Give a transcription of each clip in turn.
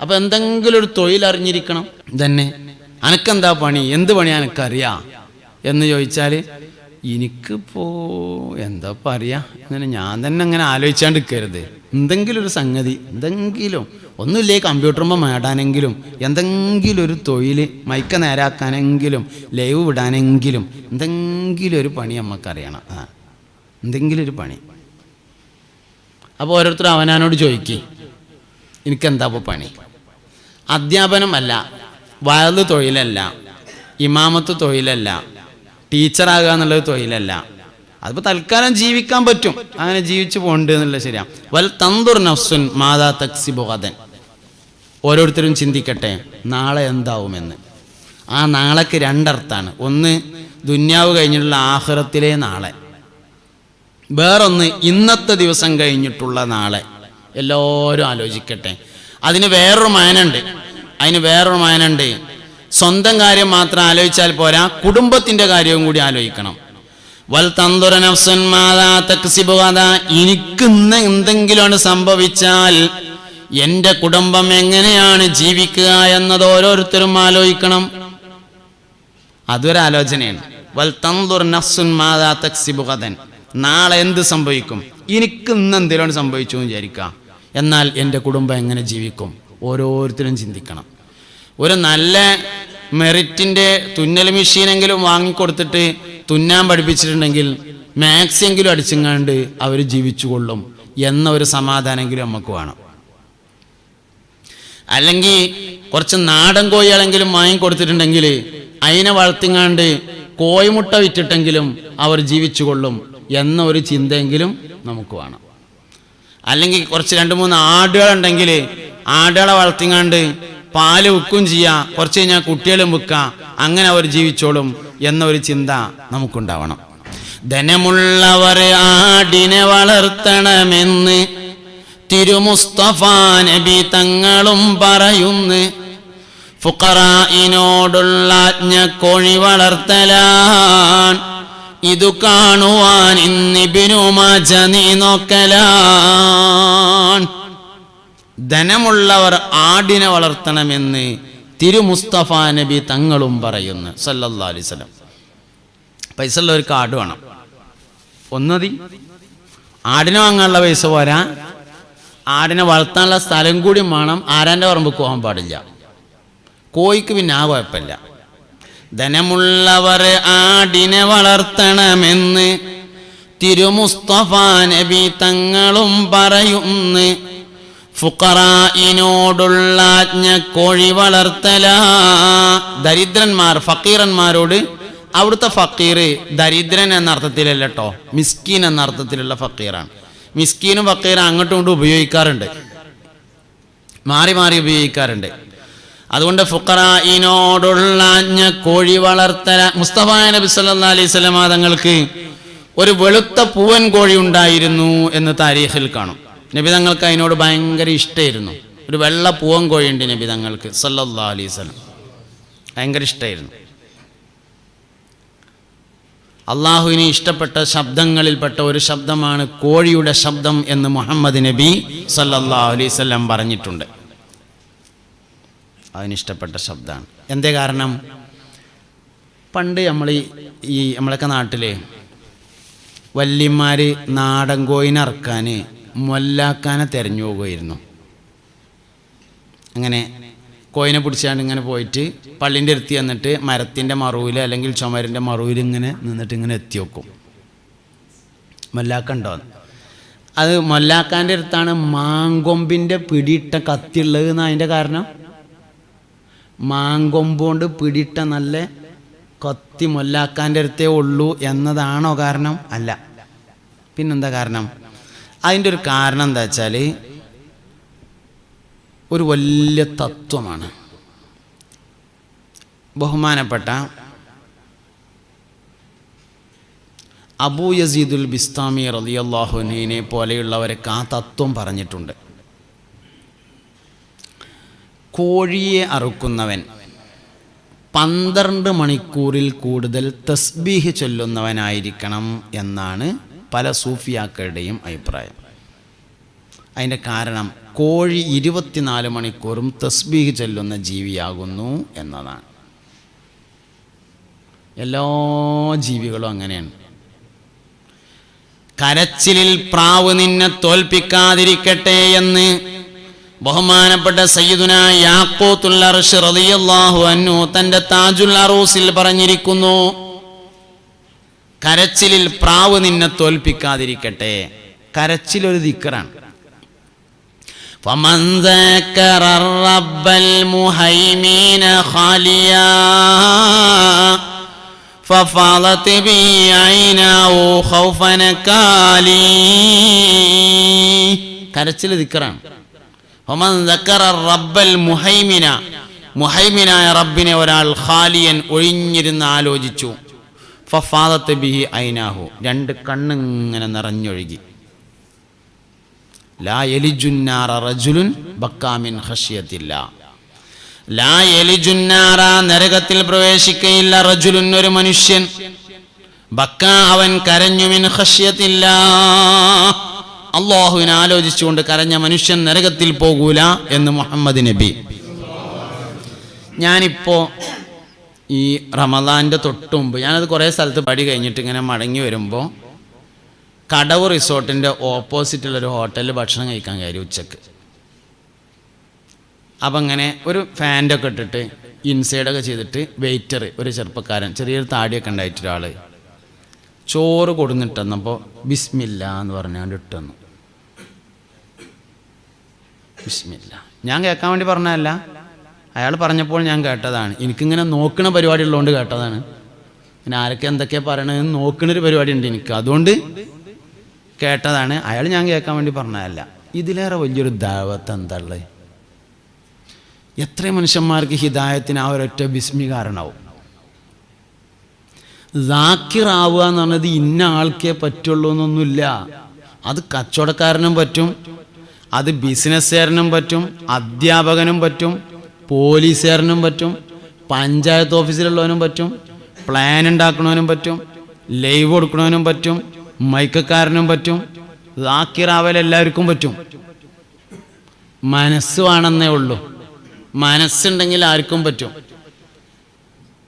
അപ്പൊ എന്തെങ്കിലും ഒരു തൊഴിൽ അറിഞ്ഞിരിക്കണം. തന്നെ. അനക്കെന്താ പണി? എന്ത് പണി അനക്കറിയാ? എന്ന് ചോദിച്ചാൽ എനിക്കിപ്പോ എന്താ പറയാ? അങ്ങനെ ഞാൻ തന്നെ അങ്ങനെ ആലോചിച്ചാണ്ട് നിൽക്കരുത് എന്തെങ്കിലും ഒരു സംഗതി എന്തെങ്കിലും ഒന്നുമില്ലേ കമ്പ്യൂട്ടറുമ്പോൾ മേടാനെങ്കിലും എന്തെങ്കിലും ഒരു തൊഴിൽ മൈക്ക നേരാക്കാനെങ്കിലും ലൈവ് വിടാനെങ്കിലും എന്തെങ്കിലും ഒരു പണി നമുക്കറിയണം ആ എന്തെങ്കിലും ഒരു പണി. അപ്പോൾ ഓരോരുത്തർ അവനാനോട് ചോദിക്കേ എനിക്കെന്താ പണി? അധ്യാപനമല്ല വയൽ തൊഴിലല്ല ഇമാമത്ത് തൊഴിലല്ല ടീച്ചറാകുക എന്നുള്ളത് തൊഴിലല്ല. അതിപ്പോൾ തൽക്കാലം ജീവിക്കാൻ പറ്റും. അങ്ങനെ ജീവിച്ചു പോകണ്ട് എന്നുള്ളത് ശരിയാ. വൽ തന്തുർ നഫ്സുൻ മാതാ തക്സി ബോധൻ ഓരോരുത്തരും ചിന്തിക്കട്ടെ നാളെ എന്താവുമെന്ന്. ആ നാളേക്ക് രണ്ടർത്ഥാണ് ഒന്ന് ദുന്യാവ് കഴിഞ്ഞിട്ടുള്ള ആഹ്റത്തിലെ നാളെ. വേറൊന്ന് ഇന്നത്തെ ദിവസം കഴിഞ്ഞിട്ടുള്ള നാളെ. എല്ലാവരും ആലോചിക്കട്ടെ. അതിന് വേറൊരു മാനുണ്ട്. അതിന് വേറൊരു മാനുണ്ട്. സ്വന്തം കാര്യം മാത്രം ആലോചിച്ചാൽ പോരാ. കുടുംബത്തിന്റെ കാര്യവും കൂടി ആലോചിക്കണം. വൽ തന്തുര നഫ്സുൻ മാതാ തക്സിബു ഗദാ. എനിക്ക് ഇന്ന് എന്തെങ്കിലുമാണ് സംഭവിച്ചാൽ എന്റെ കുടുംബം എങ്ങനെയാണ് ജീവിക്കുക എന്നത് ഓരോരുത്തരും ആലോചിക്കണം. അതൊരാലോചനയാണ്. വൽ തന്തുർ നഫ്സുൻ മാതാ തക്സിബു ഗദൻ. നാളെ എന്ത് സംഭവിക്കും? എനിക്ക് ഇന്ന് എന്തെങ്കിലും സംഭവിച്ചു വിചാരിക്കാം എന്നാൽ എന്റെ കുടുംബം എങ്ങനെ ജീവിക്കും? ഓരോരുത്തരും ചിന്തിക്കണം. ഒരു നല്ല മെറിറ്റിന്റെ തുന്നൽ മെഷീനെങ്കിലും വാങ്ങിക്കൊടുത്തിട്ട് തുന്നാൻ പഠിപ്പിച്ചിട്ടുണ്ടെങ്കിൽ മാക്സ് എങ്കിലും അടിച്ചെങ്ങാണ്ട് അവർ ജീവിച്ചു കൊള്ളും എന്ന ഒരു സമാധാനമെങ്കിലും നമുക്ക് വേണം. അല്ലെങ്കിൽ കുറച്ച് നാടൻ കോഴികളെങ്കിലും വാങ്ങിക്കൊടുത്തിട്ടുണ്ടെങ്കിൽ അതിനെ വളർത്തിങ്ങാണ്ട് കോഴിമുട്ട വിറ്റിട്ടെങ്കിലും അവർ ജീവിച്ചു കൊള്ളും എന്ന ഒരു ചിന്തയെങ്കിലും നമുക്ക് വേണം. അല്ലെങ്കിൽ കുറച്ച് രണ്ട് മൂന്ന് ആടുകളുണ്ടെങ്കിൽ ആടുകളെ വളർത്തിങ്ങാണ്ട് പാൽ വിൽക്കും ചെയ്യാം. കുറച്ച് കഴിഞ്ഞാൽ കുട്ടികളും വിൽക്കാം. അങ്ങനെ അവർ ജീവിച്ചോളും എന്നൊരു ചിന്ത നമുക്കുണ്ടാവണം. ധനമുള്ളവർ ആടിനെ വളർത്തണമെന്ന് തിരുമുസ്തഫ നബി തങ്ങളും പറയുന്നു. ഫുക്കറായിനോടുള്ള ആജ്ഞ കോഴി വളർത്തലാൻ ഇതു കാണുവാൻ ഇന്നിബിനുമാജ നീ നോക്കലാൻ. ധനമുള്ളവർ ആടിനെ വളർത്തണമെന്ന് തിരുമുസ്തഫ നബി തങ്ങളും പറയുന്നു സല്ലല്ലാ അലിസ്ലം പൈസ ഉള്ളവർക്ക് ആട് വേണം. ഒന്നതി. ആടിനെ വാങ്ങാനുള്ള പൈസ പോരാ. ആടിനെ വളർത്താനുള്ള സ്ഥലം കൂടി വേണം. ആരാന്റെ പറമ്പ് പോകാൻ പാടില്ല. കോയിക്ക് പിന്നെ ആ കുഴപ്പമില്ല. ധനമുള്ളവർ ആടിനെ വളർത്തണമെന്ന് തിരുമുസ്തഫ നബി തങ്ങളും പറയുന്നു. ഫുക്കറായിനോടുള്ള ആജ്ഞ കോഴി വളർത്തല. ദരിദ്രന്മാർ ഫക്കീറന്മാരോട് അവിടുത്തെ ഫക്കീർ ദരിദ്രൻ എന്ന അർത്ഥത്തിലല്ല കേട്ടോ മിസ്കീൻ എന്ന അർത്ഥത്തിലുള്ള ഫക്കീറാണ്. മിസ്കീനും ഫക്കീറും അങ്ങോട്ടും ഇങ്ങോട്ടും ഉപയോഗിക്കാറുണ്ട്. മാറി മാറി ഉപയോഗിക്കാറുണ്ട്. അതുകൊണ്ട് ഫുക്കറായിനോടുള്ള അഞ്ഞ കോഴി വളർത്തല. മുസ്തഫ നബി സല്ലാ അലൈഹി സ്വലമ തങ്ങൾക്ക് ഒരു വെളുത്ത പൂവൻ കോഴി ഉണ്ടായിരുന്നു എന്ന് താരീഖിൽ കാണും. നബി തങ്ങൾക്ക് അതിനോട് ഭയങ്കര ഇഷ്ടമായിരുന്നു. ഒരു വെള്ള പൂവൻ കോഴിയുണ്ട് നബി തങ്ങൾക്ക് സല്ലാ അലൈഹി സ്വലം ഭയങ്കര ഇഷ്ടമായിരുന്നു. അള്ളാഹുവിന് ഇഷ്ടപ്പെട്ട ശബ്ദങ്ങളിൽപ്പെട്ട ഒരു ശബ്ദമാണ് കോഴിയുടെ ശബ്ദം എന്ന് മുഹമ്മദ് നബി സല്ലാ അലൈഹി സ്വലം പറഞ്ഞിട്ടുണ്ട്. അതിനിഷ്ടപ്പെട്ട ശബ്ദമാണ്. എന്തേ കാരണം? പണ്ട് നമ്മൾ ഈ നമ്മളൊക്കെ നാട്ടിൽ വല്യന്മാർ നാടൻ കോയിനറക്കാൻ മൊല്ലാക്കാനെ തിരഞ്ഞു പോകുമായിരുന്നു അങ്ങനെ കോയിനെ പിടിച്ചാണ് ഇങ്ങനെ പോയിട്ട് പള്ളിന്റെ അടുത്ത് ചെന്നിട്ട് മരത്തിന്റെ മറുവിൽ അല്ലെങ്കിൽ ചുമരിന്റെ മറുവിൽ ഇങ്ങനെ നിന്നിട്ട് ഇങ്ങനെ എത്തി വെക്കും. മൊല്ലാക്കണ്ടോ അത് മൊല്ലാക്കാന്റെ അടുത്താണ് മാങ്കൊമ്പിന്റെ പിടിയിട്ട കത്തിയുള്ളത് എന്ന് അതിന്റെ കാരണം? മാങ്കൊമ്പ് കൊണ്ട് പിടിയിട്ട നല്ല കത്തി മൊല്ലാക്കാന്റെ അടുത്തേ ഉള്ളൂ എന്നതാണോ കാരണം? അല്ല. പിന്നെന്താ കാരണം? അതിന്റെ ഒരു കാരണം എന്താ വെച്ചാൽ ഒരു വലിയ തത്വമാണ്. ബഹുമാനപ്പെട്ട അബൂ യസീദുൽ ബിസ്താമി റലിയല്ലാഹുനെ പോലെയുള്ളവരൊക്കെ ആ തത്വം പറഞ്ഞിട്ടുണ്ട്. കോഴിയെ അറുക്കുന്നവൻ. പന്ത്രണ്ട് മണിക്കൂറിൽ കൂടുതൽ തസ്ബീഹ് ചൊല്ലുന്നവനായിരിക്കണം എന്നാണ് പല സൂഫിയാക്കളുടെയും അഭിപ്രായം. അതിന്റെ കാരണം കോഴി ഇരുപത്തിനാല് മണിക്കൂറും തസ്ബീഹ് ചൊല്ലുന്ന ജീവിയാകുന്നു എന്നതാണ്. എല്ലാ ജീവികളും അങ്ങനെയാണ്. കരച്ചിലിൽ പ്രാവ് നിന്നെ തോൽപ്പിക്കാതിരിക്കട്ടെ എന്ന് ബഹുമാനപ്പെട്ട സയ്യിദുന യാക്കോത്തുൽ അർശ് റളിയല്ലാഹു അൻഹു തന്റെ താജുൽ അറൂസിൽ പറഞ്ഞിരിക്കുന്നു കരച്ചിലിൽ പ്രാവ് നിന്നെ തോൽപ്പിക്കാതിരിക്കട്ടെ കരച്ചിൽ ഒരു ദിക്കറാണ് فمن ذكر الرب المهيمين خاليا ففاضت به عيناه خوفا نكالي കരച്ചിൽ ദിക്കറാണ് ഒമൻ ദക്കറ റബ്ബൽ മുഹൈമിന. മുഹൈമിനായ റബ്ബിനെ ഒരാൾ ഖാലിയൻ ഒഴിഞ്ഞിരുന്ന് ആലോചിച്ചു. ഫഫാദത്ത് ബിഹി ഐനാഹു. രണ്ട് കണ്ണിങ്ങനെ നിറഞ്ഞൊഴുകി. ലാ എലിജുന്നാറ റജുലുൻ ബക്കാമിൻ ഖഷ്യത്തില്ല. ലാ എലിജുന്നാറ നരകത്തിൽ പ്രവേശിക്കയില്ല റജുലുൻ ഒരു മനുഷ്യൻ. ബക്ക അവൻ കരഞ്ഞു മിൻ ഖഷ്യത്തില്ല. അള്ളാഹുവിനെ ആലോചിച്ചുകൊണ്ട് കരഞ്ഞ മനുഷ്യൻ നരകത്തിൽ പോകൂല എന്ന് മുഹമ്മദ് നബി. ഞാനിപ്പോ ഈ റമദാന്റെ തൊട്ട് മുമ്പ് ഞാനത് കുറേ സ്ഥലത്ത് പടി കഴിഞ്ഞിട്ട് ഇങ്ങനെ മടങ്ങി വരുമ്പോൾ കടവ് റിസോർട്ടിന്റെ ഓപ്പോസിറ്റുള്ളൊരു ഹോട്ടലിൽ ഭക്ഷണം കഴിക്കാൻ കയറി ഉച്ചയ്ക്ക്. അപ്പം അങ്ങനെ ഒരു ഫാന്റെ ഒക്കെ ഇട്ടിട്ട് ഇൻസൈഡൊക്കെ ചെയ്തിട്ട് വെയിറ്റർ ഒരു ചെറുപ്പക്കാരൻ ചെറിയൊരു താടിയൊക്കെ ഉണ്ടായിട്ട് ഒരാൾ ചോറ് കൊടുന്നിട്ടെന്നപ്പോൾ ബിസ്മില്ല എന്ന് പറഞ്ഞുകൊണ്ട് ഇട്ടെന്നു. ബിസ്മില്ല. ഞാൻ കേൾക്കാൻ വേണ്ടി പറഞ്ഞതല്ല. അയാൾ പറഞ്ഞപ്പോൾ ഞാൻ കേട്ടതാണ്. എനിക്കിങ്ങനെ നോക്കണ പരിപാടി ഉള്ളതുകൊണ്ട് കേട്ടതാണ്. പിന്നെ ആരൊക്കെ എന്തൊക്കെയാ പറയണതെന്ന് നോക്കണൊരു പരിപാടി ഉണ്ട് എനിക്ക്. അതുകൊണ്ട് കേട്ടതാണ്. അയാൾ ഞാൻ കേൾക്കാൻ വേണ്ടി പറഞ്ഞതല്ല. ഇതിലേറെ വലിയൊരു ദാവത്ത് എന്താ ഉള്ളത് എത്ര മനുഷ്യന്മാർക്ക് ഹിദായത്തിന് ആ ഒരൊറ്റ ബിസ്മി കാരണവും ദാക്കിറാവുക എന്ന് പറഞ്ഞത് ഇന്ന ആൾക്കേ പറ്റുള്ളൂ എന്നൊന്നുമില്ല. അത് കച്ചവടക്കാരനും പറ്റും. അത് ബിസിനസ്സുകാരനും പറ്റും അധ്യാപകനും പറ്റും പോലീസുകാരനും പറ്റും പഞ്ചായത്ത് ഓഫീസിലുള്ളവനും പറ്റും പ്ലാൻ ഉണ്ടാക്കണവനും പറ്റും ലൈവ് കൊടുക്കണവനും പറ്റും മൈക്കക്കാരനും പറ്റും ദാക്കിറാവൽ എല്ലാവർക്കും പറ്റും. മനസ്സ് വേണമെന്നേ ഉള്ളൂ. മനസ്സുണ്ടെങ്കിൽ ആർക്കും പറ്റും.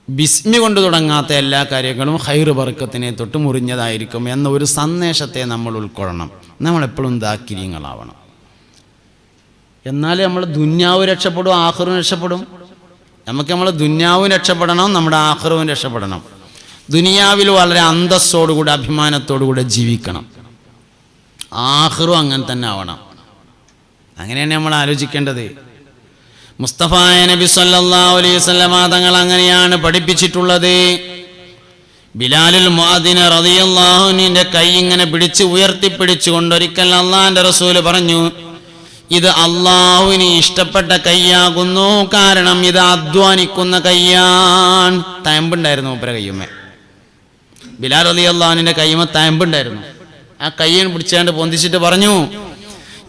ബിസ്മി കൊണ്ട് തുടങ്ങാത്ത എല്ലാ കാര്യങ്ങളും ഹൈർ വർക്കത്തിനെ തൊട്ട് മുറിഞ്ഞതായിരിക്കും എന്ന ഒരു സന്ദേശത്തെ നമ്മൾ ഉൾക്കൊള്ളണം. നമ്മളെപ്പോഴും ദാക്കിര്യങ്ങളാവണം. എന്നാലേ നമ്മൾ ദുന്യാവ് രക്ഷപ്പെടും ആഹ്റും രക്ഷപ്പെടും. നമുക്ക് നമ്മൾ ദുന്യാവും രക്ഷപ്പെടണം നമ്മുടെ ആഹ്റവും രക്ഷപ്പെടണം. ദുനിയാവിൽ വളരെ അന്തസ്സോടുകൂടി അഭിമാനത്തോടുകൂടെ ജീവിക്കണം. ആഹ്റും അങ്ങനെ തന്നെ ആവണം. അങ്ങനെയാണ് നമ്മൾ ആലോചിക്കേണ്ടത്. മുസ്തഫായ നബി സല്ലല്ലാഹു അലൈഹി തങ്ങൾ അങ്ങനെയാണ് പഠിപ്പിച്ചിട്ടുള്ളത്. ബിലാലുൽ മുഅദ്ദിന റളിയല്ലാഹു അൻഹുവിന്റെ കൈ ഇങ്ങനെ പിടിച്ച് ഉയർത്തിപ്പിടിച്ചുകൊണ്ട് ഒരിക്കൽ അള്ളാഹിന്റെ റസൂൽ പറഞ്ഞു ഇത് അള്ളാഹുവിന് ഇഷ്ടപ്പെട്ട കൈയാകുന്നു. കാരണം ഇത് അധ്വാനിക്കുന്ന കൈയാണ്. തയമ്പുണ്ടായിരുന്നു ഉപ്പര കയ്യുമ്മേ. ബിലാൽ അലി അള്ളാഹുവിന്റെ കയ്യുമ്മ തയമ്പുണ്ടായിരുന്നു. ആ കയ്യൻ പിടിച്ചാണ്ട് പൊന്തിച്ചിട്ട് പറഞ്ഞു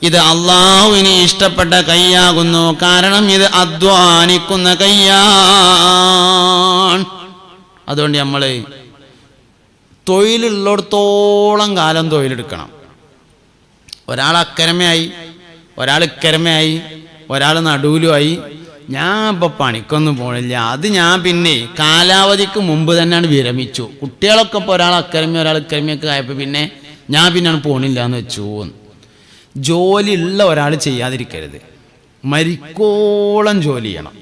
ഇത് അള്ളാഹുവിന് ഇഷ്ടപ്പെട്ട കൈയാകുന്നു. കാരണം ഇത് അധ്വാനിക്കുന്ന കൈയാണ്. അതുകൊണ്ട് നമ്മൾ തൊഴിലുള്ളിടത്തോളം കാലം തൊഴിലെടുക്കണം. ഒരാൾ അക്കരമയായി ഒരാൾ ഇക്കരമയായി ഒരാൾ നടുവിലുമായി. ഞാൻ ഇപ്പൊ പണിക്കൊന്നും പോണില്ല. അത് ഞാൻ പിന്നെ കാലാവധിക്ക് മുമ്പ് തന്നെയാണ് വിരമിച്ചു. കുട്ടികളൊക്കെ ഇപ്പോൾ ഒരാൾ അക്കരമി ഒരാൾ ഇക്കരമിയൊക്കെ ആയപ്പോൾ പിന്നെ ഞാൻ പിന്നെയാണ് പോണില്ല എന്ന് വെച്ചു ജോലി ഉള്ള ഒരാൾ ചെയ്യാതിരിക്കരുത്. മരിക്കോളം ജോലി ചെയ്യണം.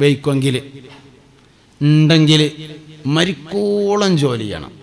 വയ്ക്കുമെങ്കിൽ ഉണ്ടെങ്കിൽ മരിക്കോളം ജോലി ചെയ്യണം.